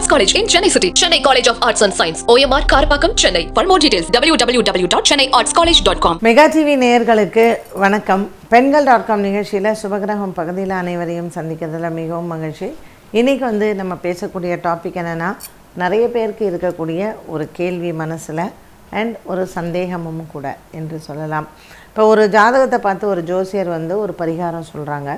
Arts College in Chennai City, Chennai College of Arts and Science, OMR Karapakam, Chennai. For more details, www.chennaiartscollege.com. Mega TV நேயர்களுக்கு வணக்கம் பெண்கள் dot com நிகழ்ச்சியில் சுபகிரகம் பகுதியில் அனைவரையும் சந்திக்கிறதுல மிகவும் மகிழ்ச்சி இன்றைக்கி வந்து நம்ம பேசக்கூடிய டாபிக் என்னென்னா நிறைய பேருக்கு இருக்கக்கூடிய ஒரு கேள்வி மனசில் அண்ட் ஒரு சந்தேகமும் கூட என்று சொல்லலாம் இப்போ ஒரு ஜாதகத்தை பார்த்து ஒரு ஜோசியர் வந்து ஒரு பரிகாரம் சொல்கிறாங்க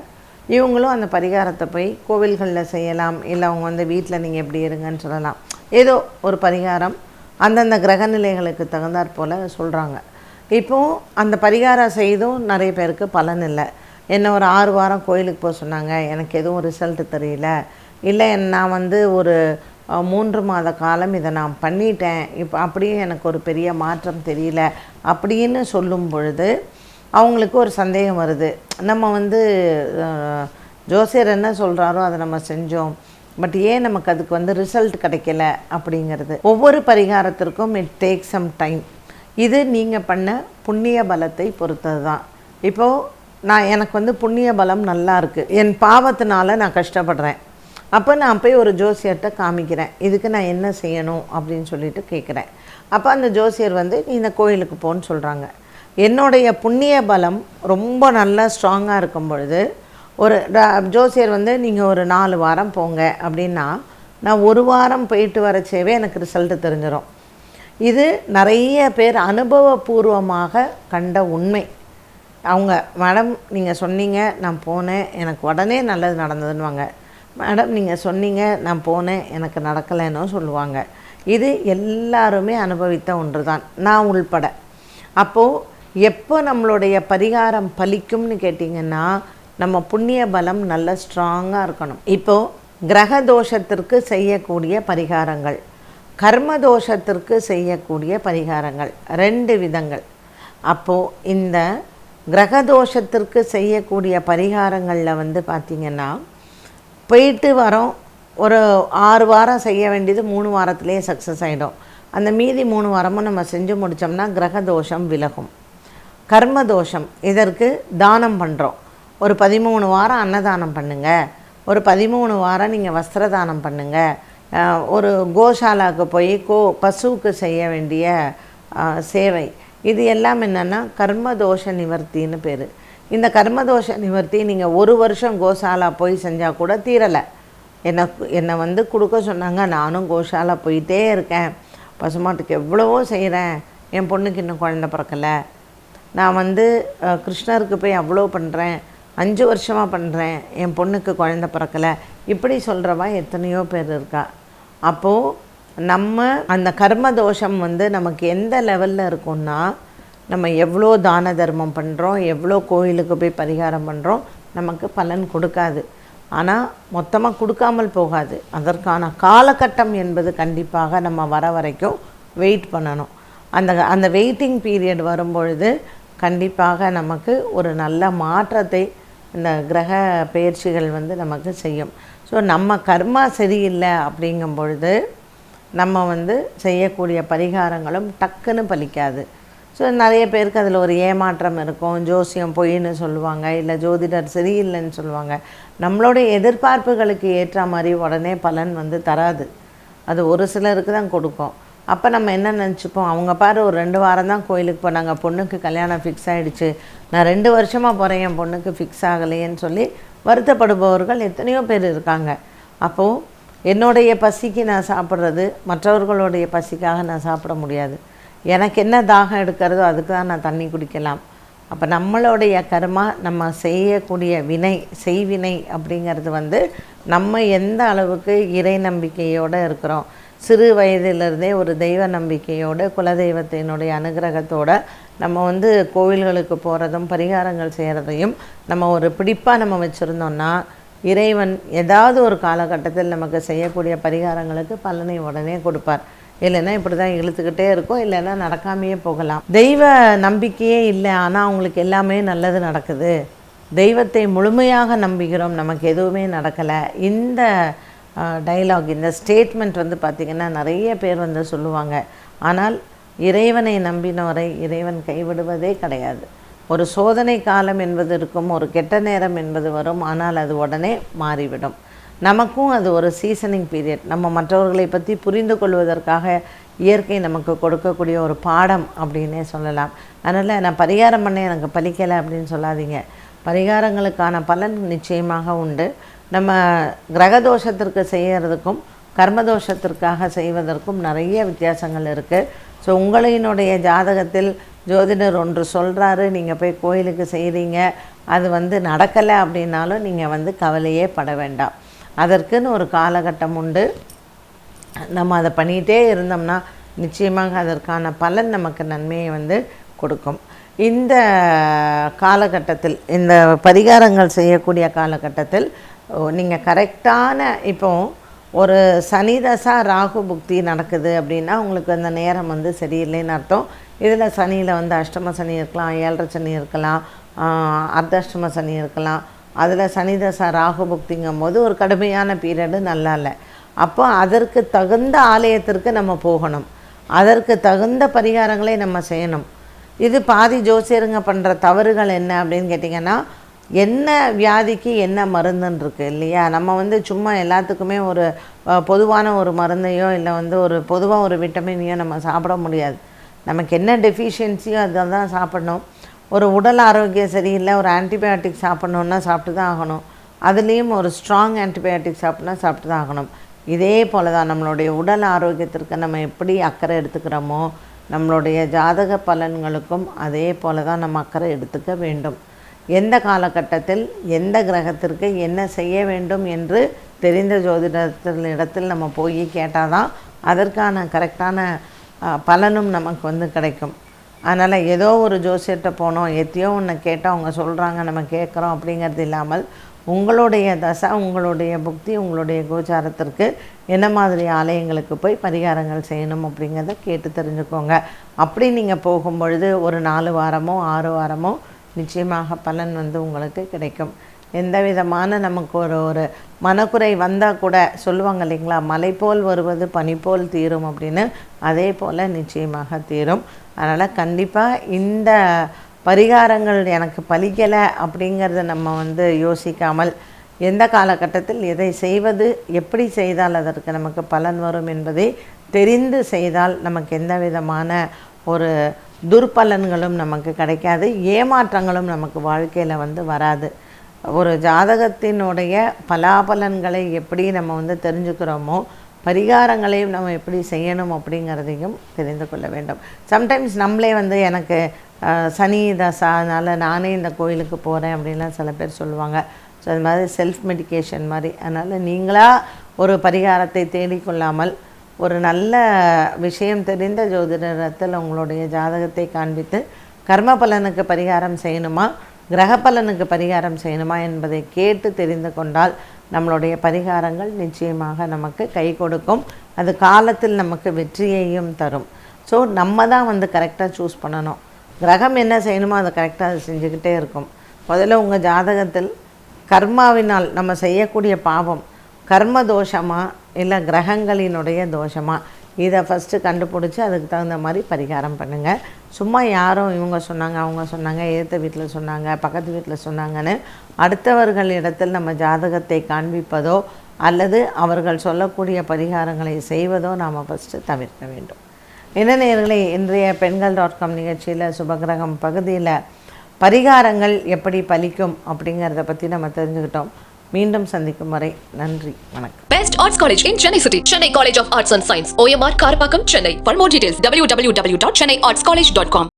இவங்களும் அந்த பரிகாரத்தை போய் கோவில்களில் செய்யலாம். இல்லை அவங்க வந்து வீட்டில் நீங்கள் எப்படி இருங்கன்னு சொல்லலாம். ஏதோ ஒரு பரிகாரம் அந்தந்த கிரக நிலைகளுக்கு தகுந்தாற் போல் சொல்கிறாங்க இப்போது அந்த பரிகாரம் செய்தும் நிறைய பேருக்கு பலன் இல்லை. என்ன ஒரு ஆறு வாரம் கோயிலுக்கு போக சொன்னாங்க. எனக்கு எதுவும் ரிசல்ட் தெரியல. இல்லை நான் வந்து ஒரு மூன்று மாத காலம் இதை நான் பண்ணிட்டேன். இப்போ அப்படியே எனக்கு ஒரு பெரிய மாற்றம் தெரியல. அப்படின்னு சொல்லும் பொழுது அவங்களுக்கு ஒரு சந்தேகம் வருது. நம்ம வந்து ஜோசியர் என்ன சொல்கிறாரோ அதை நம்ம செஞ்சோம். பட் ஏன் நமக்கு அதுக்கு வந்து ரிசல்ட் கிடைக்கல அப்படிங்கிறது. ஒவ்வொரு பரிகாரத்திற்கும் இட் டேக் சம் டைம். இது நீங்கள் பண்ண புண்ணிய பலத்தை பொறுத்தது தான். இப்போது நான் எனக்கு வந்து புண்ணிய பலம் நல்லா இருக்குது என் பாவத்தினால நான் கஷ்டப்படுறேன். அப்போ நான் போய் ஒரு ஜோசியர்கிட்ட காமிக்கிறேன். இதுக்கு நான் என்ன செய்யணும் அப்படின்னு சொல்லிட்டு கேட்குறேன் அப்போ அந்த ஜோசியர் வந்து நீ இந்த கோயிலுக்கு போன்னு சொல்கிறாங்க என்னுடைய புண்ணிய பலம் ரொம்ப நல்லா ஸ்ட்ராங்காக இருக்கும் பொழுது ஒரு ஜோசியர் வந்து நீங்கள் ஒரு நாலு வாரம் போங்க. அப்படின்னா நான் ஒரு வாரம் போயிட்டு வரச்சேவே எனக்கு ரிசல்ட்டு தெரிஞ்சிடும் இது நிறைய பேர் அனுபவபூர்வமாக கண்ட உண்மை. அவங்க மேடம் நீங்கள் சொன்னீங்க நான் போனேன் எனக்கு உடனே நல்லது நடந்ததுன்னுவாங்க. மேடம் நீங்கள் சொன்னீங்க நான் போனேன் எனக்கு நடக்கலைன்னு சொல்லுவாங்க. இது எல்லாருமே அனுபவித்த ஒன்று தான் நான் உள்பட. அப்போது எப்போ நம்மளுடைய பரிகாரம் பலிக்கும்னு கேட்டிங்கன்னா நம்ம புண்ணிய பலம் நல்ல ஸ்ட்ராங்காக இருக்கணும். இப்போது கிரக தோஷத்திற்கு செய்யக்கூடிய பரிகாரங்கள். கர்ம தோஷத்திற்கு செய்யக்கூடிய பரிகாரங்கள். ரெண்டு விதங்கள். அப்போது இந்த கிரக தோஷத்திற்கு செய்யக்கூடிய பரிகாரங்களில் வந்து பார்த்திங்கன்னா போயிட்டு வரோம். ஒரு ஆறு வாரம் செய்ய வேண்டியது மூணு வாரத்துலேயே சக்ஸஸ் ஆகிடும் அந்த மீதி மூணு வாரமும் நம்ம செஞ்சு முடித்தோம்னா கிரக தோஷம் விலகும். கர்ம தோஷம் இதற்கு தானம் பண்ணுறோம் ஒரு பதிமூணு வாரம் அன்னதானம் பண்ணுங்க. ஒரு பதிமூணு வாரம் நீங்கள் வஸ்திர தானம் பண்ணுங்க ஒரு கோஷாலாவுக்கு போய் கோ பசுவுக்கு செய்ய வேண்டிய சேவை. இது எல்லாம் என்னென்னா கர்மதோஷ நிவர்த்தின்னு பேர். இந்த கர்மதோஷ நிவர்த்தி நீங்கள் ஒரு வருஷம் கோஷாலா போய் செஞ்சால் கூட தீரலை. என்னை என்னை வந்து கொடுக்க சொன்னாங்க நானும் கோஷாலா போயிட்டே இருக்கேன். பசுமாட்டுக்கு எவ்வளவோ செய்கிறேன் என் பொண்ணுக்கு இன்னும் குழந்த பிறக்கலை. நான் வந்து கிருஷ்ணருக்கு போய் அவ்வளோ பண்ணுறேன் அஞ்சு வருஷமாக பண்ணுறேன் என் பொண்ணுக்கு குழந்த பிறக்கலை. இப்படி சொல்கிறவா எத்தனையோ பேர் இருக்கா. அப்போது நம்ம அந்த கர்ம தோஷம் வந்து நமக்கு எந்த லெவலில் இருக்கும்னா நம்ம எவ்வளோ தான தர்மம் பண்ணுறோம் எவ்வளோ கோயிலுக்கு போய் பரிகாரம் பண்ணுறோம் நமக்கு பலன் கொடுக்காது. ஆனால் மொத்தமாக கொடுக்காமல் போகாது. அதற்கான காலகட்டம் என்பது கண்டிப்பாக நம்ம வர வரைக்கும் வெயிட் பண்ணணும். அந்த அந்த வெயிட்டிங் பீரியட் வரும்பொழுது கண்டிப்பாக நமக்கு ஒரு நல்ல மாற்றத்தை இந்த கிரக பயிற்சிகள் வந்து நமக்கு செய்யும். ஸோ நம்ம கர்மா சரியில்லை அப்படிங்கும் பொழுது நம்ம வந்து செய்யக்கூடிய பரிகாரங்களும் டக்குன்னு பலிக்காது. ஸோ நிறைய பேருக்கு அதில் ஒரு ஏமாற்றம் இருக்கும். ஜோசியம் பொய்ன்னு சொல்லுவாங்க இல்லை ஜோதிடர் சரியில்லைன்னு சொல்லுவாங்க. நம்மளுடைய எதிர்பார்ப்புகளுக்கு ஏற்ற மாதிரி உடனே பலன் வந்து தராது. அது ஒரு சிலருக்கு தான் கொடுக்கும். அப்போ நம்ம என்ன நினச்சிப்போம்? அவங்க பாரு ஒரு ரெண்டு வாரம் தான் கோயிலுக்கு போனாங்க. பொண்ணுக்கு கல்யாணம் ஃபிக்ஸ் ஆகிடுச்சு நான் ரெண்டு வருஷமாக போகிறேன் என் பொண்ணுக்கு ஃபிக்ஸ் ஆகலையேன்னு சொல்லி வருத்தப்படுபவர்கள் எத்தனையோ பேர் இருக்காங்க. அப்போது என்னுடைய பசிக்கு நான் சாப்பிட்றது மற்றவர்களுடைய பசிக்காக நான் சாப்பிட முடியாது. எனக்கு என்ன தாகம் எடுக்கிறதோ அதுக்கு தான் நான் தண்ணி குடிக்கலாம். அப்போ நம்மளுடைய கர்மா நம்ம செய்யக்கூடிய வினை செய்வினை அப்படிங்கிறது வந்து நம்ம எந்த அளவுக்கு இறை நம்பிக்கையோடு இருக்கிறோம்? சிறு வயதிலிருந்தே ஒரு தெய்வ நம்பிக்கையோடு குலதெய்வத்தினுடைய அனுகிரகத்தோடு நம்ம வந்து கோவில்களுக்கு போகிறதும் பரிகாரங்கள் செய்கிறதையும் நம்ம ஒரு பிடிப்பாக நம்ம வச்சுருந்தோம்னா இறைவன் ஏதாவது ஒரு காலகட்டத்தில் நமக்கு செய்யக்கூடிய பரிகாரங்களுக்கு பலனை உடனே கொடுப்பார். இல்லைன்னா இப்படி தான் இழுத்துக்கிட்டே இருக்கும் இல்லைன்னா நடக்காமையே போகலாம். தெய்வ நம்பிக்கையே இல்லை ஆனால் அவங்களுக்கு எல்லாமே நல்லது நடக்குது. தெய்வத்தை முழுமையாக நம்புகிறோம் நமக்கு எதுவுமே நடக்கலை. இந்த டைலாக் இந்த ஸ்டேட்மெண்ட் வந்து பார்த்திங்கன்னா நிறைய பேர் வந்து சொல்லுவாங்க. ஆனால் இறைவனை நம்பினவரை இறைவன் கைவிடுவதே கிடையாது. ஒரு சோதனை காலம் என்பது இருக்கும் ஒரு கெட்ட நேரம் என்பது வரும் ஆனால் அது உடனே மாறிவிடும். நமக்கும் அது ஒரு சீசனிங் பீரியட் நம்ம மற்றவர்களை பற்றி புரிந்து கொள்வதற்காக இயற்கை நமக்கு கொடுக்கக்கூடிய ஒரு பாடம் அப்படின்னே சொல்லலாம். அதனால் நான் பரிகாரம் பண்ண எனக்கு பலிக்கலை அப்படின்னு சொல்லாதீங்க. பரிகாரங்களுக்கான பலன் நிச்சயமாக உண்டு. நம்ம கிரகதோஷத்திற்கு செய்கிறதுக்கும் கர்மதோஷத்திற்காக செய்வதற்கும் நிறைய வித்தியாசங்கள் இருக்குது ஸோ உங்களினுடைய ஜாதகத்தில் ஜோதிடர் ஒன்று சொல்கிறாரு நீங்கள் போய் கோயிலுக்கு செய்கிறீங்க அது வந்து நடக்கலை அப்படின்னாலும் நீங்கள் வந்து கவலையே பட வேண்டாம். அதற்குன்னு ஒரு காலகட்டம் உண்டு. நம்ம அதை பண்ணிகிட்டே இருந்தோம்னா நிச்சயமாக அதற்கான பலன் நமக்கு நன்மையை வந்து கொடுக்கும். இந்த காலகட்டத்தில் இந்த பரிகாரங்கள் செய்யக்கூடிய காலகட்டத்தில் நீங்கள் கரெக்டான இப்போ ஒரு சனி தசா ராகு புக்தி நடக்குது அப்படின்னா உங்களுக்கு அந்த நேரம் வந்து சரியில்லைன்னு அர்த்தம். இதில் சனியில் வந்து அஷ்டம சனி இருக்கலாம் ஏழரை சனி இருக்கலாம் ஆஹ் அர்த்தாஷ்டம சனி இருக்கலாம். அதில் சனி தசா ராகு புக்திங்கும் போது ஒரு கடுமையான பீரியடு நல்லா இல்லை அப்போ அதற்கு தகுந்த ஆலயத்திற்கு நம்ம போகணும். அதற்கு தகுந்த பரிகாரங்களை நம்ம செய்யணும். இது பாதி ஜோசியருங்க பண்ணுற தவறுகள் என்ன அப்படின்னு கேட்டிங்கன்னா என்ன வியாதிக்கு என்ன மருந்துன்னு இருக்குது இல்லையா? நம்ம வந்து சும்மா எல்லாத்துக்குமே ஒரு பொதுவான ஒரு மருந்தையோ இல்லை வந்து ஒரு பொதுவாக ஒரு விட்டமினையோ நம்ம சாப்பிட முடியாது. நமக்கு என்ன டெஃபிஷியன்சியோ அதை தான் சாப்பிடணும். ஒரு உடல் ஆரோக்கியம் சரியில்லை ஒரு ஆன்டிபயோட்டிக் சாப்பிட்ணுன்னா சாப்பிட்டு தான் ஆகணும். அதுலேயும் ஒரு ஸ்ட்ராங் ஆன்டிபயோட்டிக் சாப்பிட்னா சாப்பிட்டு தான் ஆகணும். இதே போல் தான் நம்மளுடைய உடல் ஆரோக்கியத்திற்கு நம்ம எப்படி அக்கறை எடுத்துக்கிறோமோ நம்மளுடைய ஜாதக பலன்களுக்கும் அதே போல் தான் நம்ம அக்கறை எடுத்துக்க வேண்டும். எந்த காலகட்டத்தில் எந்த கிரகத்திற்கு என்ன செய்ய வேண்டும் என்று தெரிந்த ஜோதிடத்தில் இடத்தில் நம்ம போய் கேட்டால் தான் அதற்கான கரெக்டான பலனும் நமக்கு வந்து கிடைக்கும். அதனால் ஏதோ ஒரு ஜோசியர்கிட்ட போனோம் எத்தையோ ஒன்று கேட்டால் அவங்க சொல்கிறாங்க நம்ம கேட்குறோம் அப்படிங்கிறது இல்லாமல் உங்களுடைய தசை உங்களுடைய புக்தி உங்களுடைய கோச்சாரத்திற்கு என்ன மாதிரி ஆலயங்களுக்கு போய் பரிகாரங்கள் செய்யணும் அப்படிங்கிறத கேட்டு தெரிஞ்சுக்கோங்க. அப்படி நீங்கள் போகும்பொழுது ஒரு நாலு வாரமோ ஆறு வாரமோ நிச்சயமாக பலன் வந்து உங்களுக்கு கிடைக்கும். எந்த விதமான நமக்கு ஒரு ஒரு மனக்குறை வந்தால் கூட சொல்லுவாங்க இல்லைங்களா? மலை போல் வருவது பனி போல் தீரும் அப்படின்னு. அதே போல் நிச்சயமாக தீரும். அதனால் கண்டிப்பாக இந்த பரிகாரங்கள் எனக்கு பலிக்கலை அப்படிங்கிறத நம்ம வந்து யோசிக்காமல் எந்த காலகட்டத்தில் எதை செய்வது எப்படி செய்தால் அதற்கு நமக்கு பலன் வரும் என்பதை தெரிந்து செய்தால் நமக்கு எந்த விதமான ஒரு துர்பலன்களும் நமக்கு கிடைக்காது ஏமாற்றங்களும் நமக்கு வாழ்க்கையில் வந்து வராது. ஒரு ஜாதகத்தினுடைய பலாபலன்களை எப்படி நம்ம வந்து தெரிஞ்சுக்கிறோமோ பரிகாரங்களையும் நம்ம எப்படி செய்யணும் அப்படிங்கிறதையும் தெரிந்து கொள்ள வேண்டும். சம்டைம்ஸ் நம்மளே வந்து எனக்கு சனி தசா அதனால் நானே இந்த கோயிலுக்கு போகிறேன் அப்படின்லாம் சில பேர் சொல்லுவாங்க. ஸோ அது மாதிரி செல்ஃப் மெடிகேஷன் மாதிரி. அதனால் நீங்களாக ஒரு பரிகாரத்தை தேடிக்கொள்ளாமல் ஒரு நல்ல விஷயம் தெரிந்த ஜோதிடத்தில் உங்களுடைய ஜாதகத்தை காண்பித்து கர்ம பலனுக்கு பரிகாரம் செய்யணுமா? கிரக பலனுக்கு பரிகாரம் செய்யணுமா என்பதை கேட்டு தெரிந்து கொண்டால் நம்மளுடைய பரிகாரங்கள் நிச்சயமாக நமக்கு கை கொடுக்கும். அது காலத்தில் நமக்கு வெற்றியையும் தரும். ஸோ நம்ம தான் வந்து கரெக்டாக சூஸ் பண்ணணும். கிரகம் என்ன செய்யணுமோ அதை கரெக்டாக அது செஞ்சுக்கிட்டே இருக்கும். முதல்ல உங்கள் ஜாதகத்தில் கர்மாவினால் நம்ம செய்யக்கூடிய பாவம் கர்ம தோஷமாக இல்லை கிரகங்களினுடைய தோஷமா? இதை ஃபஸ்ட்டு கண்டுபிடிச்சி அதுக்கு தகுந்த மாதிரி பரிகாரம் பண்ணுங்கள் சும்மா யாரும் இவங்க சொன்னாங்க அவங்க சொன்னாங்க எதிர்த்த வீட்டில் சொன்னாங்க பக்கத்து வீட்டில் சொன்னாங்கன்னு அடுத்தவர்கள் இடத்தில் நம்ம ஜாதகத்தை காண்பிப்பதோ அல்லது அவர்கள் சொல்லக்கூடிய பரிகாரங்களை செய்வதோ நாம் ஃபஸ்ட்டு தவிர்க்க வேண்டும். என்ன நேயர்களே இன்றைய பெண்கள் டாட் காம் நிகழ்ச்சியில் சுபகிரகம் பகுதியில் பரிகாரங்கள் எப்படி பலிக்கும் அப்படிங்கிறத பற்றி நம்ம தெரிஞ்சுக்கிட்டோம். மீண்டும் சந்திக்கும் வரை நன்றி வணக்கம் best arts college in Chennai city Chennai college of arts and science OMR Karapakkam Chennai for more details W W W dot Chennai arts college dot com